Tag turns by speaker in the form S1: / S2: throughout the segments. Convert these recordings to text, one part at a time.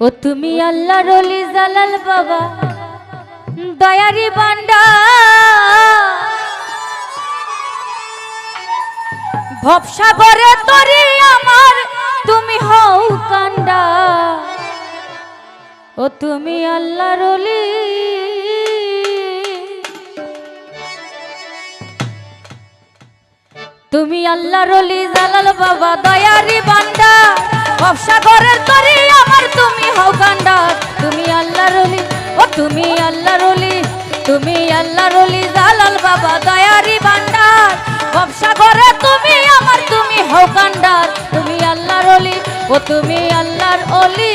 S1: ও তুমি আল্লাহ রলি জালাল বাবা, দয়ারি বান্ডা ভবসাগরে তরি আমার, তুমি হও কান্ডা ও তুমি আল্লাহ রলি তুমি আল্লাহ রলি জালাল বাবা, দয়ারি বান্ডা ভবসাগরের তরি, আমার তুমি হও কান্ডা তুমি আল্লাহ রলি ও তুমি আল্লাহ রলি তুমি আল্লাহ রলি জালাল বাবা, দয়ারি বান্ডার ভবসাগরে তুমি, আমার তুমি হও কান্ডার তুমি আল্লাহ রলি ও তুমি আল্লাহর অলি।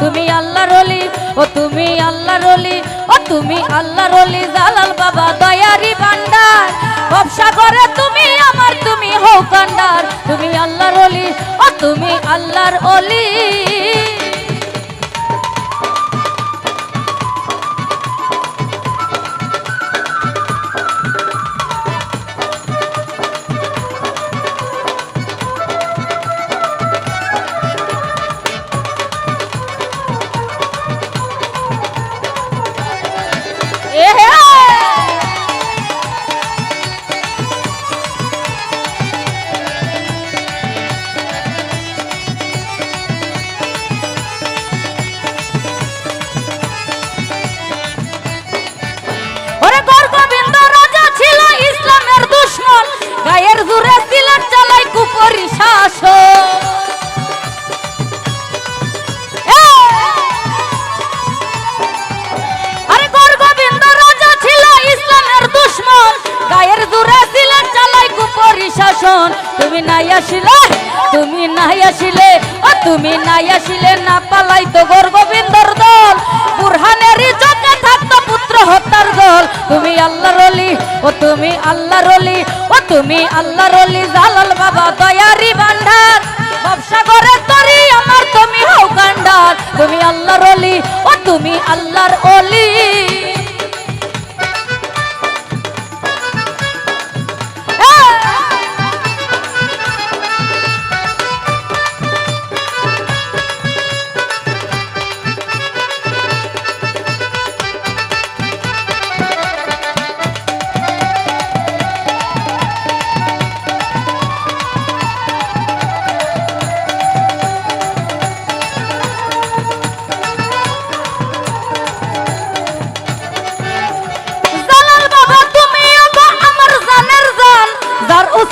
S1: তুমি আল্লাহ রলি ও তুমি আল্লাহ রলি ও তুমি আল্লাহ রলি জালাল বাবা দয়ারি ব্যবসা করে তুমি আমার, তুমি হও কান্ডার তুমি আল্লাহ রলি ও তুমি আল্লাহর অলি শাসন আরে গর্গবিন্দ রাজা ছিল ইসলামের দুশ্মন। গায়ের জুড়ে সিলেট চালাই কুপরি শাসন। তুমি নাই আসিলে, তুমি নাই আসিলে তুমি নাই আসিলে না পালাই তো গর্গবিন্দর দল। বুরহানেরই ও তুমি আল্লাহ রলি ও তুমি আল্লাহ রলি জালাল বাবা, দয়ারি ভান্ডার। ব্যবসা করে তরি, আমার তুমি হও কান্ডার। তুমি আল্লাহ রলি ও তুমি আল্লাহর অলি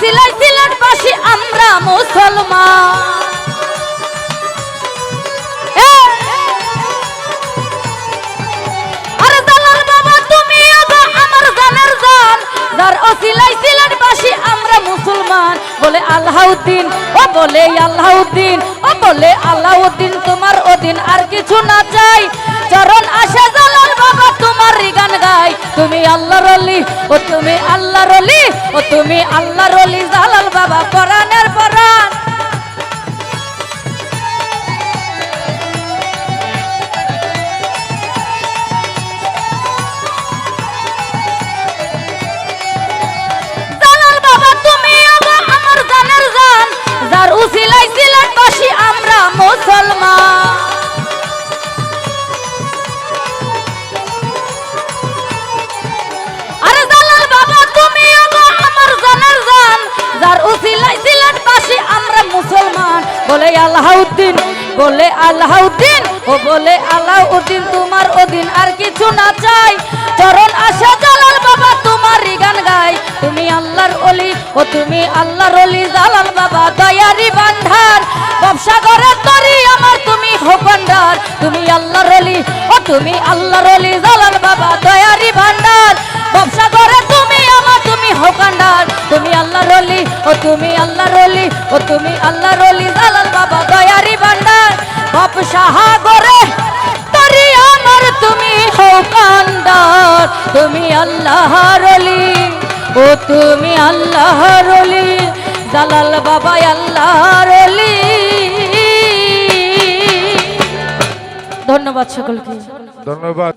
S1: উসিলাই সিলেট বাসী আমরা মুসলমান। আমার সিলেট মুসলমান। বলে আল্লাহউদ্দিন, ও বলে আল্লাহউদ্দিন, ও বলে আল্লাহউদ্দিন, তোমার অদিন আর কিছু না চাই। চরণ আসে জালাল বাবা, তোমার গান গাই। তুমি আল্লাহ রলি ও তুমি আল্লাহ রলি ও তুমি আল্লাহ রলি জালাল বাবা কোরআনের পরাণ বলে আল্লাহউদ্দিন বলে আল্লাহউদ্দিন ও বলে আলাউদ্দিন, তোমার অধীন আর কিছু না চাই। চরণ আসা জালাল বাবা, তোমারই গান গাই। তুমি আল্লাহর অলি ও তুমি আল্লাহর অলি জালাল বাবা, দয়ারি বান্ধার। ব্যবসা করে তরি আমার, তুমি হোপান্ডার তুমি আল্লাহর অলি ও তুমি আল্লাহর অলি ও তুমি আল্লাহর অলি জালাল বাবা, দয়ারি ভান্ডার। ব্যবসা করে তরি আমার তুমি হোকান্ডার তুমি আল্লাহর অলি ও তুমি আল্লাহর অলি জালাল বাবা, আল্লাহর অলি ধন্যবাদ সকলকে।
S2: ধন্যবাদ।